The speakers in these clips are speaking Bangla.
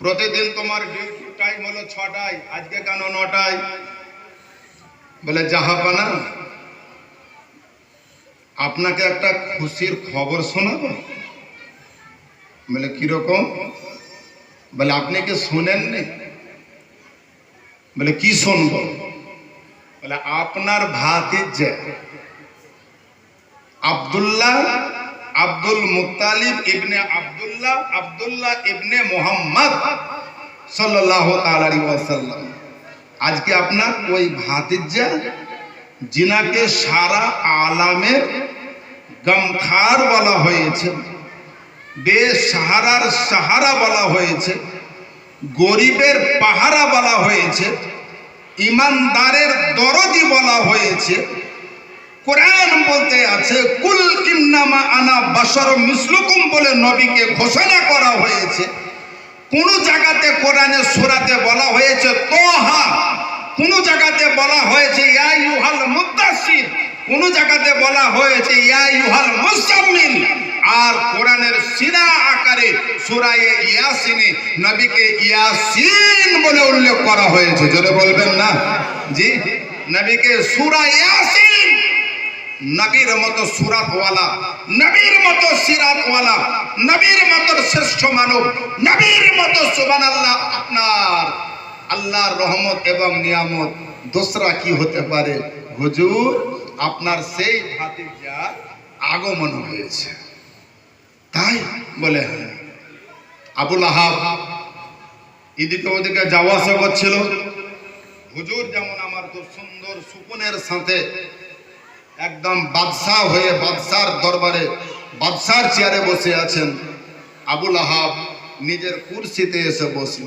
প্রতিদিন তোমার ডিউটি টাইম হলো ছটায়, আজকে কেন নটায়? বলে জাহাপানা আপনাকে একটা খুশির খবর শোনাবো। বলে, কীরকম? বলে, আপনি কি শোনেননি? বলে, কি শুনব? বলে, আপনার ভাতিজে আব্দুল্লাহ আব্দুল মুতালিব ইবনে আব্দুল্লাহ আব্দুল্লাহ ইবনে মোহাম্মদ সাল্লাল্লাহু আলাইহি ওয়াসাল্লাম। আজকে আপনার ওই ভাতিজা, জিনাকে সারা আলামের গমখার বলা হয়েছে, বেসাহারার সাহারা বলা হয়েছে, গরিবের পাহারা বলা হয়েছে, ইমানদারের দরদি বলা হয়েছে কোরআন বলতে আছে, কুল ইন্নামা আনা বাশার মিসলুকুম বলে নবীকে ঘোষণা করা হয়েছে। কোন জায়গাতে কোরআনে সূরাতে বলা হয়েছে, তোহা কোন জায়গাতে বলা হয়েছে, ইয়া ইউহাল মুদাসসির কোন জায়গাতে বলা হয়েছে, ইয়া ইউহাল মুসাম্মিল আর কোরআনের সিরা আকারে সূরায়ে ইয়াসিনে নবীকে ইয়াসিন বলে উল্লেখ করা হয়েছে। জোরে বলবেন না? জি? নবীকে সূরা ইয়াসিন নবীর মতো সুরাতওয়ালা, নবীর মতো সিরাতওয়ালা, নবীর মতো শ্রেষ্ঠ মানব, নবীর মতো সুবান আল্লাহ আপনার আল্লাহর রহমত এবং নিয়ামত দোসরা কি হতে পারে? হুজুর, আপনার সেই ভাতিজার আগমন হয়েছে। তাই বলে হ্যাঁ। আবুল আহাব, এদিকে ওদিকে যাওয়া আসা করছিল। হুজুর যেমন আমার সুন্দর সুকুনের সাথে একদম বাদশাহ হয়ে বাদশার দরবারে, বাদশার চেয়ারে বসে আছেন আবুল আহাব। নিজের কুরসিতে এসে বসল।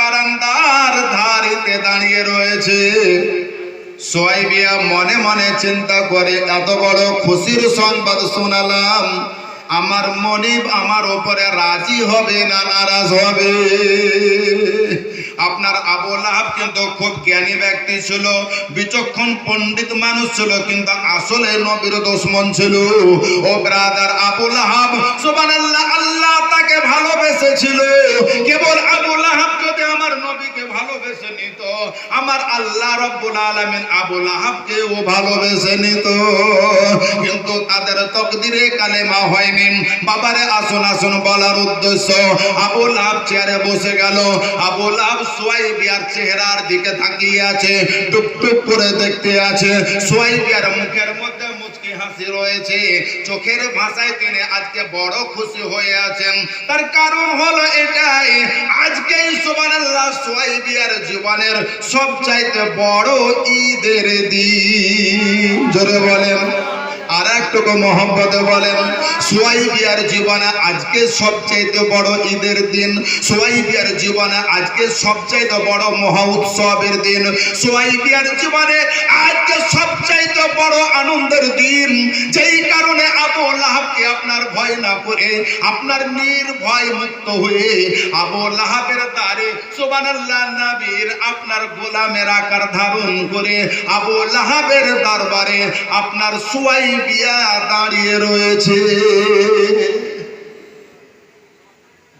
বারান্দার ধারিতে দাঁড়িয়ে রয়েছে। মনে মনে চিন্তা করে, এত বড় খুশির শোনালাম, আমার মনিব আমার ওপরে রাজি হবে না নারাজ হবে? আপনার আবুল আহাব কিন্তু খুব জ্ঞানী ব্যক্তি ছিল, বিচক্ষণ পণ্ডিত মানুষ ছিল, কিন্তু আসলে নবীর দুশ্মন ছিল। ও ব্রাদার আবুল আহাব সুবহানাল্লাহ, আল্লাহ তাকে ভালোবেসেছিল। কেবল আবুল আহাব যদি আমার নবীকে ভালোবেসে নিত। আমার আল্লাহ রব্বুল আলামিন আবুল আহাবকে ও ভালোবেসে নিত। কিন্তু তাদের তকদিরে কালেমা হয়নি। বাবারে আসুন আসুন বলার উদ্দেশ্য আবুল আহাব চেয়ারে বসে গেল। আবুল আহাব সোয়াইবিয়ার চেহারার দিকে তাকিয়ে আছে টুক টুক করে দেখতে আছে। সোয়াইবিয়ার মুখের মধ্যে হাসি রয়েছে। চোখের ভাষায় তিনি আজকে বড় খুশি হয়ে আছেন। তার কারণ হলো এটাই আজকে সুবহানাল্লাহ জীবনের সবচাইতে বড় ঈদের দিন। জোরে বলেন। আর একটুকু মহব্বতে বলেন, সোয়াইবিয়ার জীবনে আজকে সবচাইতে বড় ঈদের দিন, সোয়াইবিয়ার জীবনে আজকে সবচাইতে বড় মহা উৎসবের দিন, সোয়াইবিয়ার জীবনে আজকে সবচাইতে বড় আনন্দের দিন। যেই কারণে আবু লাহাবকে আপনার ভয় না করে, আপনার নির্ভয় মুক্ত হয়ে আবু লাহাবের দ্বারে সুবহানাল্লাহ আপনার গোলামের আকার ধারণ করে আবু লাহাবের দরবারে আপনার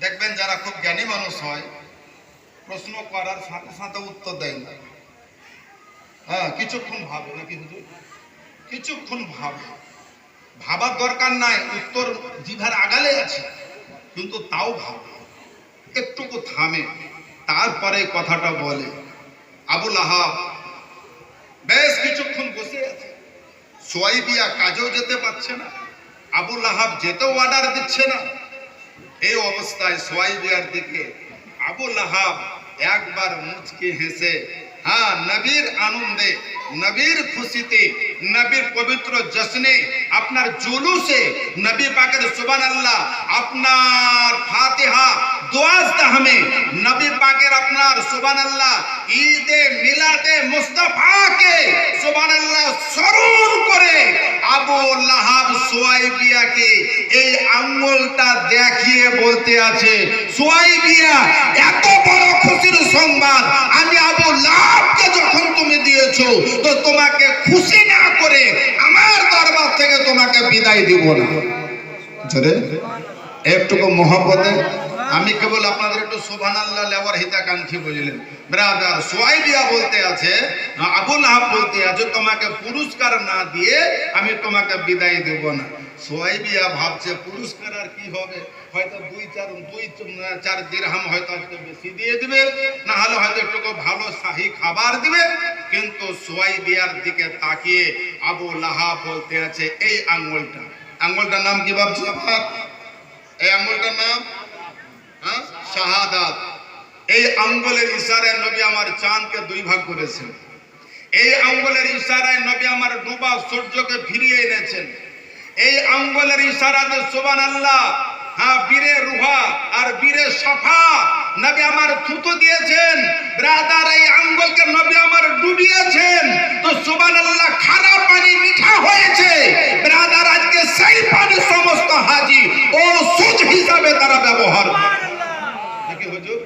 দেখবেন যারা খুব জ্ঞানী মানুষ হয়, প্রশ্ন করার সাথে সাথে উত্তর দেয় না। হ্যাঁ কিছুক্ষণ ভাবে কিছুক্ষণ ভাবে। ভাবার দরকার নাই, উত্তর জিভার আগালে আছে, কিন্তু তাও ভাবে। একটুকু থামে, তারপরে কথাটা বলে। আবুল আহাব বেশ কিছুক্ষণ বসে আছে। সোয়াইবিয়া কাজেও যেতে পারছে না আবুল আহাব যেতেও অর্ডার দিচ্ছে না। এই অবস্থায় সোয়াইবিয়ার দিকে আবুল আহাব একবার মুচকে হেসে হ্যাঁ নবীর আনন্দে, নবীর খুশিতে, নবীর পবিত্র জশ্নে আপনার জুলুসে নবী পাকের সুবান আল্লাহ আপনার ফাতিহা দোয়াজ নবী পাকের আপনার সুবান আল্লাহ ঈদে মিলাদে মুস্তাফাকে সুবান আল্লাহ লাহাব সোয়াইবিয়াকে এই আঙ্গুলটা দেখিয়ে বলতে আছে, সোয়াইবিয়া, এত বড় খুশির সংবাদ আমি আবু লাহাবকে যখন তুমি দিয়েছ, তো তোমাকে খুশি না করে আমার দরবার থেকে তোমাকে বিদায় দিব না। একটুকু মহব্বতে? আমি কেবল আপনাদের একটু সোভান আল্লাহ লেওয়ার হিতাকাঙ্ক্ষী বুঝলেন। ব্রাদার সোয়াইবিয়া বলতে আছে আবুল আহাব বলতে আছে, তোমাকে পুরস্কার না দিয়ে আমি তোমাকে বিদায় দেব না। সোয়াইবিয়া ভাবছে, পুরস্কার আর কি হবে? হয়তো দুই চার দুই চার দিরহাম হয়তো আজকে বেশি দিয়ে দিবে না হলে হয়তো একটু ভালো শাহী খাবার দিবে। কিন্তু সোয়াইবিয়ার দিকে তাকিয়ে আবু লাহাব বলতে আছে, এই আঙ্গুলটা আঙ্গুলটার নাম কি ভাবছি এই আঙ্গুলটার নাম? শাহাদাত। এই আঙ্গুলের ইশারায় নবী আমার চাঁদকে দুই ভাগ করেছেন। এই আঙ্গুলের ইশারায় নবী আমার ডুবা সূর্যকে ফিরিয়ে এনেছেন। এই আঙ্গুলের ইশারাতে সুবান আল্লাহ হ্যাঁ বীরে রুহা আর বীরে সাফা নবী আমার থুতু দিয়েছেন। ব্রাদার, এই আঙ্গুলকে নবী আমার ডুবিয়েছেন। তো সুবান আল্লাহ খারাপ পানি মিঠা হয়েছে। ব্রাদার, আজকে সেই পানি সমস্ত হাজি ও সুদ হিসাবে তারা ব্যবহার করে নাকি হুজুর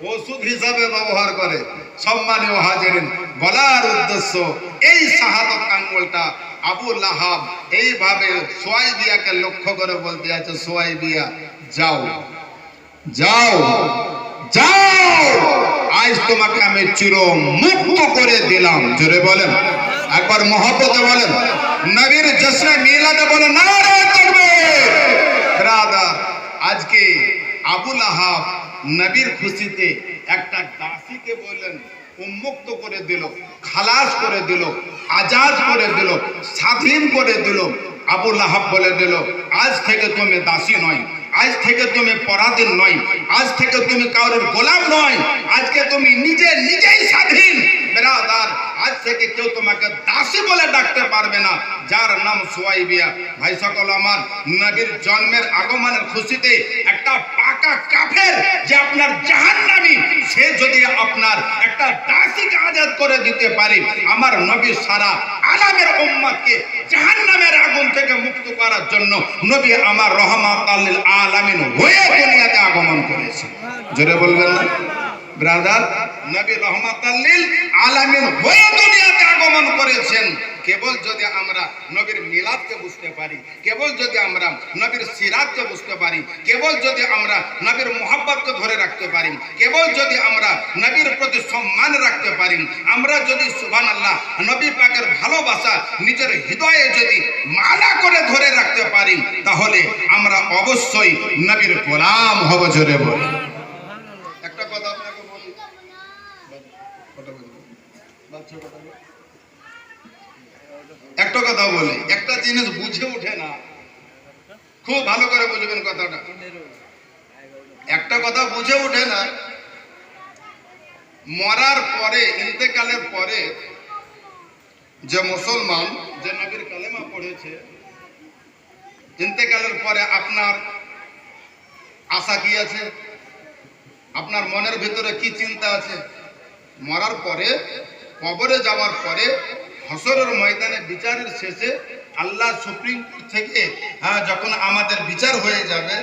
ওষুধ হিসাবে ব্যবহার করে। সম্মানীয় হাজিরিন, বলার উদ্দেশ্য, এই শাহাদত আঙ্গুলটা আবু লাহাব এইভাবে সোয়াই সোয়াইবিয়াকে লক্ষ্য করে বলতে আছে, সোয়াইবিয়া, যাও যাও যাও। তোমাকে আমি করে দিলাম। একবার নবীর না আজকে আবুল আহাব নবীর খুশিতে একটা দাসীকে বললেন, উন্মুক্ত করে দিল, খালাস করে দিল, আজাদ করে দিল, স্বাধীন করে দিল। আবুল আহাব বলে দিল, আজ থেকে তুমি দাসী নয়, আজ থেকে তুমি পরাধীন নয়, আজ থেকে তুমি কারোর গোলাম নয়, আজকে তুমি নিজে নিজেই স্বাধীন। বেরাদার। আজ থেকে কেউ তোমাকে দাসী বলে ডাকতে পারবে না। যার নাম সোয়াইবিয়া। ভাই সকল আমার, নবীর জন্মের আগমনের খুশিতে একটা পাকা কাফের যে আপনার জাহান জাহান্নামী, সে যদি আপনার একটা দাসীকে আজাদ করে দিতে পারে, আমার নবী সারা আলামের উম্মতকে জাহান্নামের আগুন থেকে মুক্ত করার জন্য নবী আমার রহমাত আলামিন হয়ে দুনিয়াতে আগমন করেছে জোরে বলবেন না? ব্রাদার, নবী রহমাতাল্লিল আলামিন হয়ে দুনিয়াতে আগমন করেছেন। কেবল যদি আমরা নবীর মিলাদকে বুঝতে পারি, কেবল যদি আমরা নবীর সিরাতকে বুঝতে পারি, কেবল যদি আমরা নবীর মোহাব্বতকে ধরে রাখতে পারি, কেবল যদি আমরা নবীর প্রতি সম্মান রাখতে পারি, আমরা যদি সুবহান আল্লাহ নবী পাকের ভালোবাসা নিজের হৃদয়ে যদি মালা করে ধরে রাখতে পারি, তাহলে আমরা অবশ্যই নবীর গোলাম হব জোরে বলি একটা কথা আপনাকে বলি কথা বলি। বাচ্চা কথা বলি। একটা কথা বলি, একটা জিনিস বুঝে ওঠে না। খুব ভালো করে বুঝবেন কথাটা। একটা কথা বুঝে ওঠে না, মরার পরে, ইন্তেকালের পরে যে মুসলমান, যে নবীর কালেমা পড়েছে, ইন্তেকালের পরে আপনার আশা কি আছে? আপনার মনের ভিতরে কি চিন্তা আছে? মরার পরে কবরে যাওয়ার পরে হসরের ময়দানে বিচারের শেষে আল্লাহ সুপ্রিম কোর্ট থেকে হ্যাঁ যখন আমাদের বিচার হয়ে যাবে,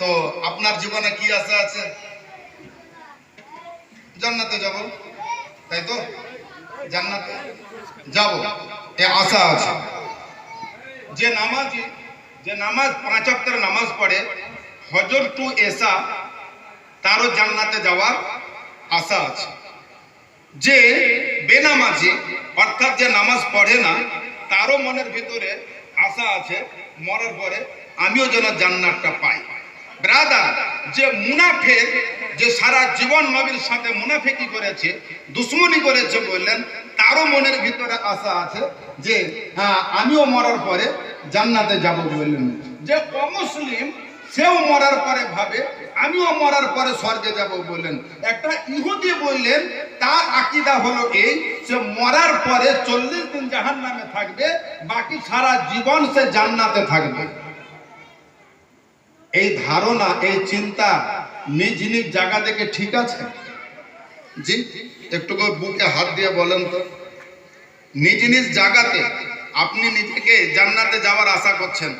তো আপনার জীবনে কি আশা আছে? জান্নাতে যাব, তাই তো? জান্নাতে যাব, এ আশা আছে। যে নামাজ যে নামাজ, পাঁচ অক্টের নামাজ পড়ে, হজর টু এসা, তারও জান্নাতে যাওয়ার আশা আছে। যে বেনামাজি, অর্থাৎ যে নামাজ পড়ে না, তারও মনের ভিতরে আশা আছে, মরার পরে আমিও যেন জান্নাতটা পাই। ব্রাদার যে মুনাফেক, যে সারা জীবন নবীর সাথে মুনাফেকি করেছে, দুশ্মনী করেছে বললেন, তারও মনের ভিতরে আশা আছে যে হ্যাঁ আমিও মরার পরে জান্নাতে যাব বললেন। যে অমুসলিম, সেও মরার পরে ভাবে আমিও মরার পরে স্বর্গে যাব বললেন। একটা ইহুদি বললেন, তার আকিদা হলো এই সে মরার পরে চল্লিশ দিন জাহান নামে থাকবে, বাকি সারা জীবন সে জান্নাতে থাকবে। এই ধারণা, এই চিন্তা নিজ নিজ জায়গা থেকে ঠিক আছে? জি, একটু বুকে হাত দিয়ে বলেন তো। নিজ নিজ জায়গাতে আপনি নিজেকে জান্নাতে যাওয়ার আশা করছেন?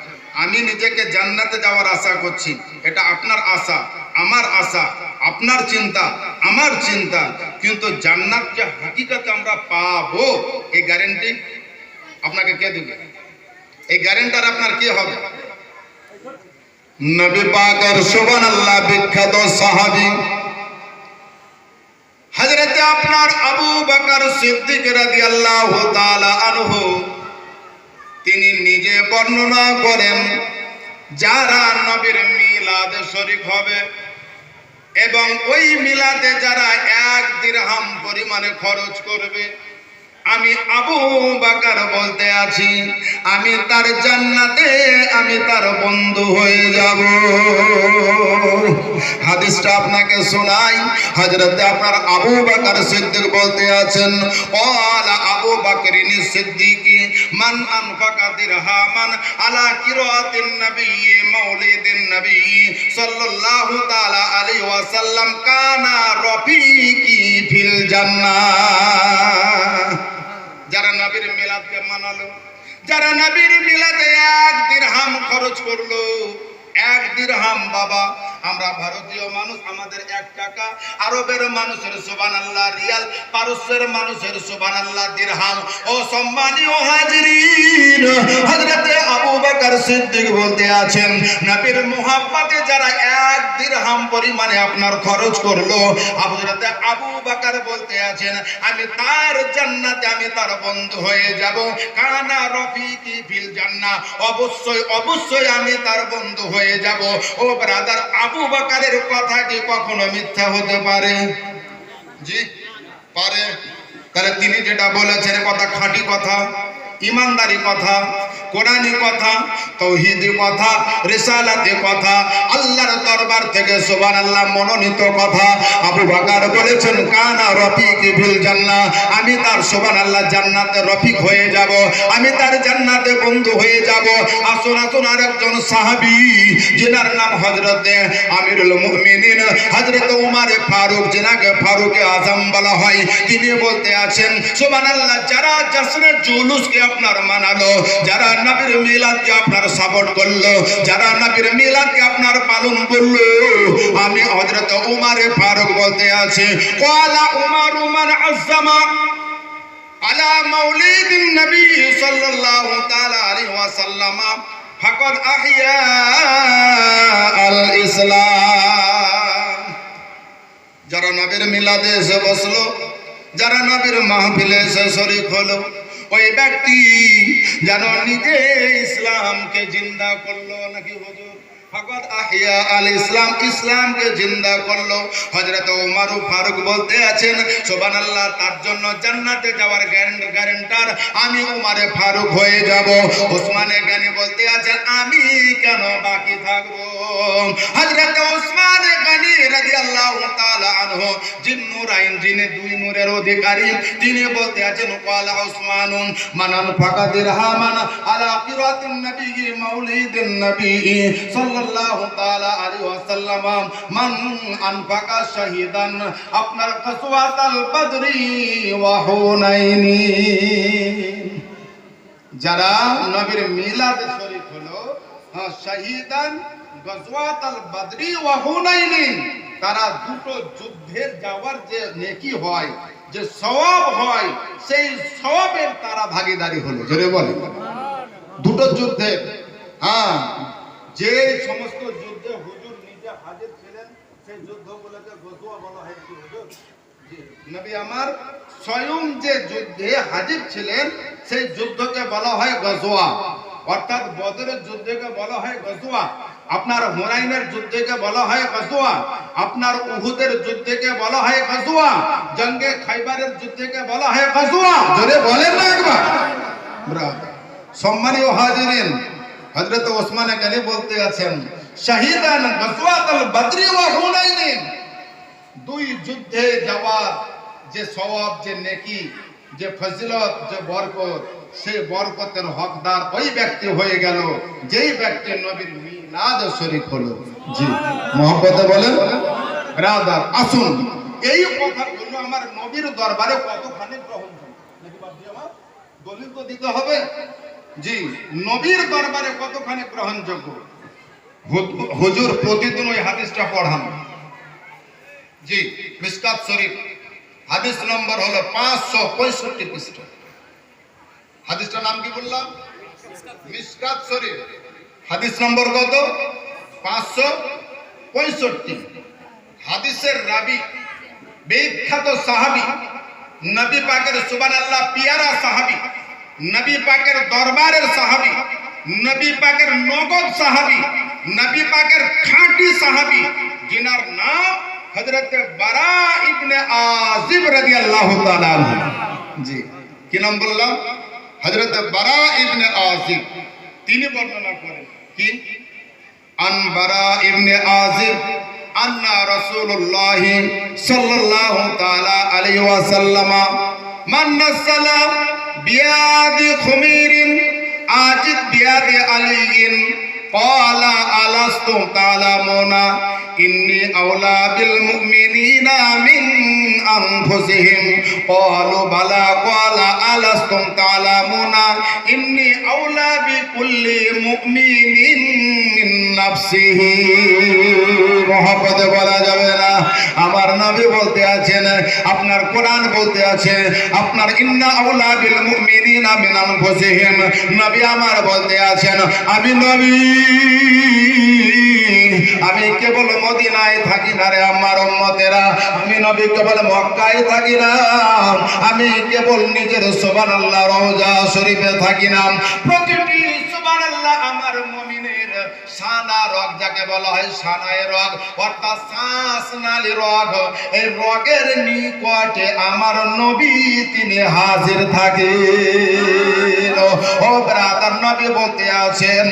আমি নিজেকে জান্নাতে যাওয়ার আশা করছি। এটা আপনার আশা, আমার আশা, আপনার চিন্তা, আমার চিন্তা। কিন্তু জান্নাত যে হাকিকতে আমরা পাবো, এই গ্যারেন্টি আপনাকে কে দেবে? এই গ্যারেন্টার আপনার কি হবে? নবী পাকের সুবহানাল্লাহ বিখ্যাত সাহাবী হযরতে আপনার আবু বকর সিদ্দিক রাদিয়াল্লাহু তাআলা আনহু তিনি নিজে বর্ণনা করেন, যারা নবীর মিলাদ শরিক হবে এবং ওই মিলাদে যারা এক দিরহাম পরিমাণে খরচ করবে আমি আবু বাকার বলতে আছি, আমি তার জান্নাতে, আমি তার বন্ধু হয়ে যাব। হাদিসটা আপনাকে শোনাই। হজরতে আপনার আবু বাকার সিদ্দিক বলতে আছেন অলা আবু বাকরিনী সিদ্দিকি, মান আনফাকা দিরহামান আলা কিরাতিন নবী মাউলিদিন নবী সাল্লাল্লাহু তাআলা আলাইহি ওয়াসাল্লাম কানা রফিকি ফিল জান্নাত যারা নবীর মিলাদকে মানালো যারা নবীর মিলাদে এক দিরহাম খরচ করল এক দিরহাম বাবা আমরা ভারতীয় মানুষ, আমাদের এক টাকা। আরবের মানুষের সুবান আল্লাহ রিয়াল পারস্যের মানুষের সুবান আল্লাহ দিরহাম। ও সম্মানীয় হাজরিন আবু বকর সিদ্দিক বলতে আছেন, নবীর যারা এক দিরহাম পরিমাণে আপনার খরচ করল আবু বকর বলতে আছেন, আমি তার জান্নাতে আমি তার বন্ধু হয়ে যাব। কানা রফিকি ফিল অবশ্যই অবশ্যই আমি তার বন্ধু হয়ে যাব। ও ব্রাদার আবু বাকারের কথা কি কখনো মিথ্যা হতে পারে? জি, পারে। তাহলে তিনি যেটা বলেছেন কথা খাঁটি কথা, ইমানদারি কথা। কোরআনি কথা তৌহিদি কথা রিসালাতি কথা, আল্লাহর দরবার থেকে সুবহানাল্লাহ মনোনীত কথা। আবু বকর বলেছেন, কানা রফিক ফিল জান্নাহ। আমি তার সুবহানাল্লাহ জান্নাতে রফিক হয়ে যাব। আমি তার জান্নাতে বন্ধু হয়ে যাব। আসুন আসুন আরেকজন সাহাবী, যিনার নাম হযরতে আমিরুল মুমিনিন। হযরত উমর ফারুক, যিনাকে ফারুকে আজম বলা হয়, তিনি বলতে আছেন, সুবহানাল্লাহ, যারা জাসরের জুলুসকে আপনার মানালো, যারা নবীর মিলাদকে আপনার সাপোর্ট করল। যারা নবীর মিলাদকে আপনার পালন করল, আমি হযরত উমারে ফারুক বলতে আছে কলা উমার উমার আজামা আলা মাউলিদ নবী সাল্লাল্লাহু তাআলা আলাইহি ওয়াসাল্লাম, ফাকাদ আহিয়া আল ইসলাম। যারা নবীর মিলাদে এসে বসল, যারা নবীর মাহফিলে এসে শরীক হলো ওই ব্যক্তি যেন নিজে ইসলামকে জিন্দা করল। নাকি হুজুর? আমি উমারে ফারুক হয়ে বলতে আছেন, আমি কেন বাকি থাকব? হযরত ওসমানে গানি নূরাইন যিনি দুই নূরের অধিকারী, তিনি বলতে আছেন মানান আলা কিরাতিন নবী, মাউলিদিন নবী, সাল্লাল্লাহু আপনার যারা নবীর মিলাদে শরীক হলো হ্যাঁ শাহিদান বদরি তারা দুটো যুদ্ধের যাওয়ার যে নেকি হয়, যে সওয়াব হয়, সেই সওয়াবের তারা ভাগীদারি হলো। বলে দুটো যুদ্ধে হ্যাঁ যে সমস্ত যুদ্ধে হুজুর নিজে হাজির ছিলেন সেই যুদ্ধগুলোকে গজওয়া বলা হয় কি হুজুর। জি, নবী আমার স্বয়ং যে যুদ্ধে হাজির ছিলেন সেই যুদ্ধকে বলা হয় গজওয়া। অর্থাৎ বদরের যুদ্ধকে বলা হয় গজওয়া। আপনার হুনাইনের যুদ্ধকে বলা হয় গজওয়া। আপনার উহুদের যুদ্ধকে বলা হয় গজওয়া। জঙ্গে খাইবারের যুদ্ধকে বলা হয় গজওয়া। জোরে বলেন না একবার। ব্রাভো। সম্মানীয় হাজিরিন হজরত ওসমান গানি বলতে আছেন, শাহিদান গজওয়াতুল বদরি ওয়া হুনাইন দুই যুদ্ধে যাওয়ার যে সওয়াব, যে নেকি, যে ফজিলত, যে বরকত সেই বরকতের হকদার ওই ব্যক্তি হয়ে গেল, যেই ব্যক্তি নবীর মিলাদ শরীফ হলো। জি মোহাম্মতে বলেন রাদার আসুন, এই কথাগুলো আমার নবীর দরবারে কতখানি গ্রহণযোগ্য? নাকি বাপজি আমার? দলিল তো দিতে হবে? জি, নবীর দরবারে কতখানি গ্রহণযোগ্য? হুজুর প্রতিদিন ওই হাদিসটা পড়ান। জি, মিসকাত শরীফ, হাদিস নম্বর হলো পাঁচশো পঁয়ষট্টি পৃষ্ঠা। হাদিসটার নাম কি বললাম? মিসকাত শরীফ। হাদিস নম্বর কত? পাঁচশো পঁয়ষট্টি। হাদিসের রাবি, বিখ্যাত সাহাবি, নবী পাকের সুবান আল্লাহ পিয়ারা সাহাবি। নবী পাকের দরবারের সাহাবি, নবী পাকের নগদ সাহাবি, নবী পাকের খাঁটি সাহাবি যিনার নাম হজরত বারা ইবনে আজিব রাদিয়াল্লাহু তাআলা জি, কি নাম বললাম? হযরত বারা ইবনে আজিব তিনি বর্ণনা করেন, কি? আন বারা ইবনে আজিব আন্না রসুল্লাহি সাল্লাল্লাহু তালা আলাইহি ওয়াসাল্লাম من نزل بياد خمير عاجد بياد علي قال ألستم تعلمون إني أولى بالمؤمنين من أنفسهم قالوا بلى قال ألستم تعلمون إني أولى بكل مؤمن من নাফসিহি মহাপদে বলা যাবে না। আমার নবী বলতে আছেন, আপনার কোরআন বলতে আছে, আপনার ইন্না আউলা বিল মুমিনিনা মিন আনফুসিহিম। নবী আমার বলতে আছেন, আমি নবী, আমি কেবল মদিনায় থাকি না রে আমার উম্মতেরা। আমি নবী কেবল মক্কায় থাকি না, আমি কেবল নিজের সুবহানাল্লাহ রওজা শরীফে থাকি না। প্রতিটি সুবহানাল্লাহ আমার রগ যাকে বলা হয় সানায় রগ অর্থাৎ শ্বাস নালী রগ। এই রগের নিকটে আমার নবী তিনি হাজির থাকে ও ব্রাদার নবী বলতে আছেন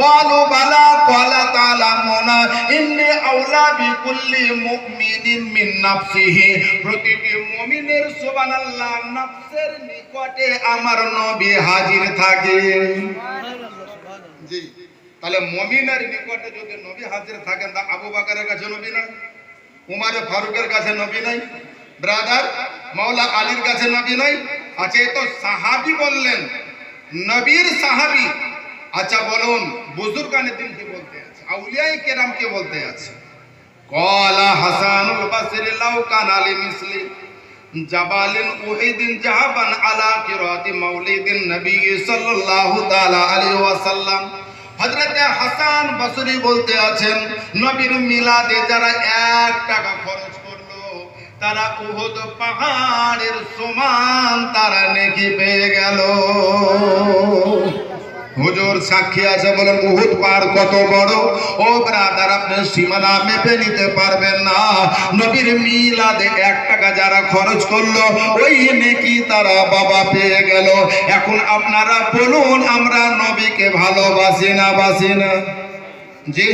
বলো বালা কলা তালা মোনা ইন্নি আউলা বিকুল্লি মুমিনিন মিন নাফসিহি। প্রতিটি মুমিনের সুবহানাল্লাহ নফসের নিকটে আমার নবী হাজির থাকে জি। তাহলে মমিনের নিকটে যদি নবী হাজির থাকেন, তা আবু বাকারের কাছে নবী নাই? উমারে ফারুকের কাছে নবী নাই? ব্রাদার মাওলা আলীর কাছে নবী নাই? আচ্ছা এ তো সাহাবি বললেন, নবীর সাহাবি। আচ্ছা বলুন, বুজুর্গানে দিন কি বলতে আছে? আউলিয়াই কেরাম কে বলতে আছে? কলা হাসানুল বাসরি লাউ কান আলী মিসলি। জাবালিন উহিদিন জাহাবান আলা কিরাতি মাউলিদিন নবী সাল্লাল্লাহু তাআলা আলাইহি ওয়াসাল্লাম। হযরতে হাসান বসরি বলতে আছেন, নবীর মিলাদে যারা এক টাকা খরচ করল, তারা উহুদ পাহাড়ের সমান তারা নেকি পেয়ে গেল। হুজুর সাক্ষী আছে বলেন, উহুদ পাহাড় কত বড়? ও ব্রাদার, আপনি সীমানা মেপে নিতে পারবেন না। নবীর মিলাদে এক টাকা যারা খরচ করল, ওই নেকি তারা বাবা পেয়ে গেল। এখন আপনারা বলুন, আমরা নবীকে ভালোবাসি না বাসি না? জি?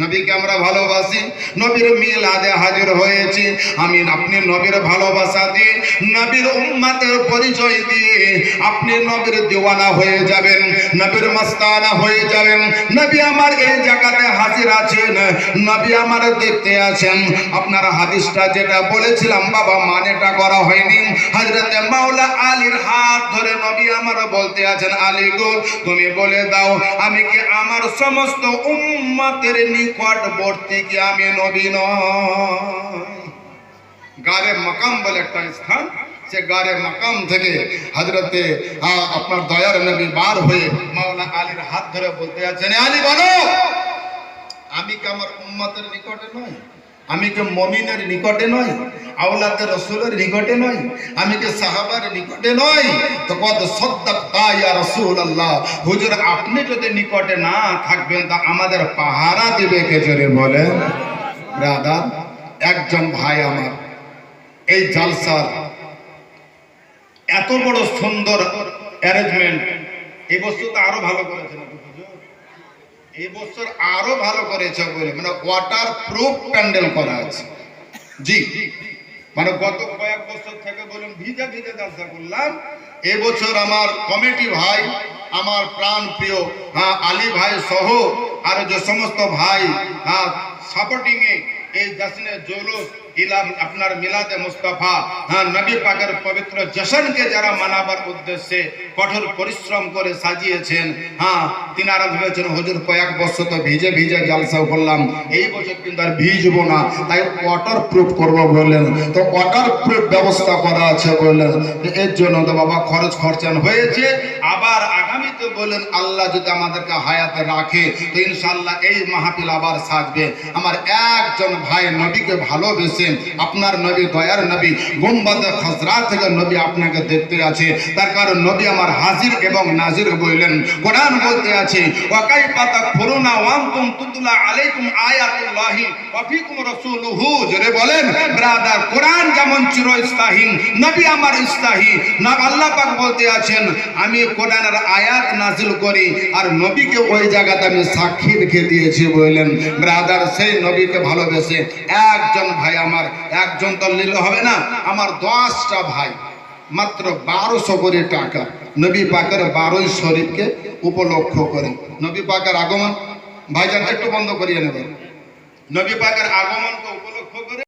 নবীকে আমরা ভালোবাসি। নবীর মিলাদে হাজির হয়েছি। আমি আপনি নবীর ভালোবাসা দিয়ে নবীর উম্মাতের পরিচয় দিয়ে আপনি নবীর দিওয়ানা হয়ে যাবেন, নবীর মাস্তানা হয়ে যাবেন। নবী আমার এই জায়গাতে হাজির আছেন, নবী আমার দেখতে আছেন। আপনার হাদিসটা যেটা বলেছিলাম, বাবা, মানেটা করা হয়নি। হজরতে মাওলা আলীর হাত ধরে নবী আমার বলতে আছেন, আলী গো, তুমি বলে দাও, আমি কি আমার সমস্ত উম্মতের নিকটবর্তী আমি নবী নয়? গারে মাকাম বলে একটা স্থান, সে গারে মাকাম থেকে হজরতে আপনার দয়ার নবী বার হয়ে মাওলা আলীর হাত ধরে বলতে আছেন আলী বলো, আমি কি আমার উম্মতের নিকটে নয়? আমি কি মমিনের নিকটে নয়? আওলাদের রসুলের নিকটে নয়? আমি কি সাহাবার নিকটে নয়? তো কত সদ্দাক হুজুর, আপনি যদি নিকটে না থাকবেন, তা আমাদের পাহারা দিবে কে জোরে বলেন? একজন ভাই আমার, এই জালসার এত বড় সুন্দর অ্যারেঞ্জমেন্ট বস্তু তো আরও ভালো করেছেন আপনি হুজুর। এই বছর আরও ভালো করেছে বলে মানে ওয়াটার প্রুফ প্যান্ডেল করা আছে। জি। মানে গত কয়েক বছর থেকে বলুন ভিজে ভিজে জলসা করলাম। এবছর আমার কমিটি ভাই, আমার প্রাণ প্রিয় হ্যাঁ আলী ভাই সহ আর যে সমস্ত ভাই হ্যাঁ সাপোর্টিংয়ে এই জাসিনের জৌলুস আপনার মিলাদে মুস্তাফা। হ্যাঁ নবী পাকের পবিত্র জশনকে যারা মানাবার উদ্দেশ্যে কঠোর পরিশ্রম করে সাজিয়েছেন হ্যাঁ তিনারা ভেবেছেন, হুজুর, কয়েক বছর তো ভিজে ভিজে জালসা করলাম, এই বছর কিন্তু আর ভিজবো না, তাই ওয়াটার প্রুফ করব বললেন। তো ওয়াটার প্রুফ ব্যবস্থা করা আছে বললেন। এর জন্য তো বাবা খরচ খরচান হয়েছে, আবার আগামীতে বললেন আল্লাহ যদি আমাদেরকে হায়াতে রাখে, তো ইনশাল্লাহ এই মাহফিল আবার সাজবে। আমার একজন ভাই নবীকে ভালোবেসে, আপনার নবী দয়ার নবী, গোমবাদে খসরা থেকে নবী আপনাকে দেখতে আছে। তার কারণ নবী আমার হাজির এবং নাজির বললেন, কোরআন বলতে আছে, ওয়াকাই পাতা ফুরুনা ওয়ামকুম তুতলা আলাইকুম আয়াতুল্লাহি ওয়া ফিকুম রাসূলুহু। জোরে বলেন, ব্রাদার, কোরআন যেমন চিরস্থায়ী, নবী আমার স্থায়ী। না, আল্লাহ পাক বলতে আছেন, আমি কোরআনের আয়াত নাজিল করি, আর নবীকে ওই জায়গাতে আমি সাক্ষী রেখে দিয়েছি বললেন, ব্রাদার, সেই নবীকে ভালোবেসে একজন ভাই আমার, একজন তো নিলে হবে না, আমার দশটা ভাই, মাত্র বারোশো করে টাকা। নবী পাকের বারোই শরীফকে উপলক্ষ করে। নবী পাকের আগমন ভাইজান একটু বন্ধ করিয়ে নেবেন। নবী পাকের আগমনকে উপলক্ষ করে